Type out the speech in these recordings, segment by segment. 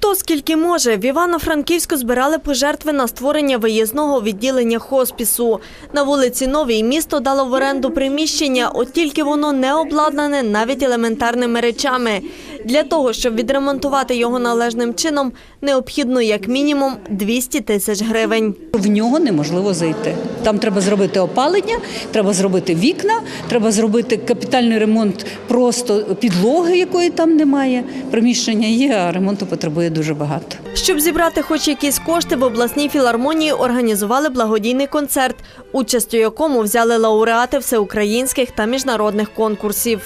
Хто скільки може, в Івано-Франківську збирали пожертви на створення виїзного відділення хоспісу. На вулиці Новій місто дало в оренду приміщення, от тільки воно не обладнане навіть елементарними речами. Для того, щоб відремонтувати його належним чином, необхідно як мінімум 200 тисяч гривень. В нього неможливо зайти. Там треба зробити опалення, треба зробити вікна, треба зробити капітальний ремонт просто підлоги, якої там немає. Приміщення є, а ремонту потребує дуже багато. Щоб зібрати хоч якісь кошти, в обласній філармонії організували благодійний концерт, участь у якому взяли лауреати всеукраїнських та міжнародних конкурсів.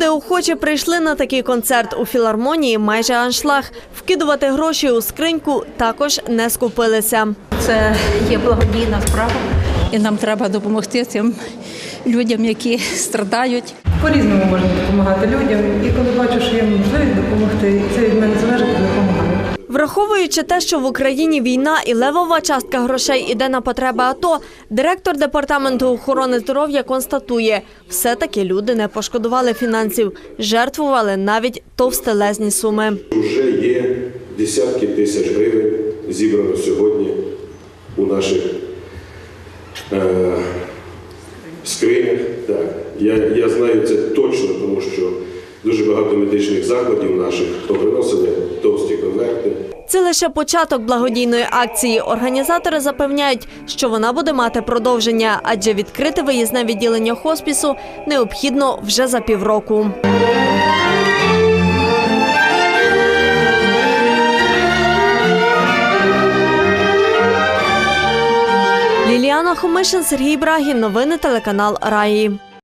Люди охоче прийшли на такий концерт у філармонії майже аншлаг. Вкидувати гроші у скриньку також не скупилися. Це є благодійна справа, і нам треба допомогти цим людям, які страдають. По-різному можна допомагати людям, і коли бачу, що є можливість допомогти, це від мене залежить. Враховуючи те, що в Україні війна і левова частка грошей іде на потреби АТО, директор департаменту охорони здоров'я констатує, все-таки люди не пошкодували фінансів, жертвували навіть товстелезні суми. Вже є десятки тисяч гривень зібрано сьогодні у наших е, скринях. Так. Я, я знаю це точно, тому що дуже багато медичних закладів наших то приносили. Це лише початок благодійної акції. Організатори запевняють, що вона буде мати продовження, адже відкрити виїзне відділення хоспісу необхідно вже за півроку. Ліліана Хомишин, Сергій Брагін. Новини телеканал Раї.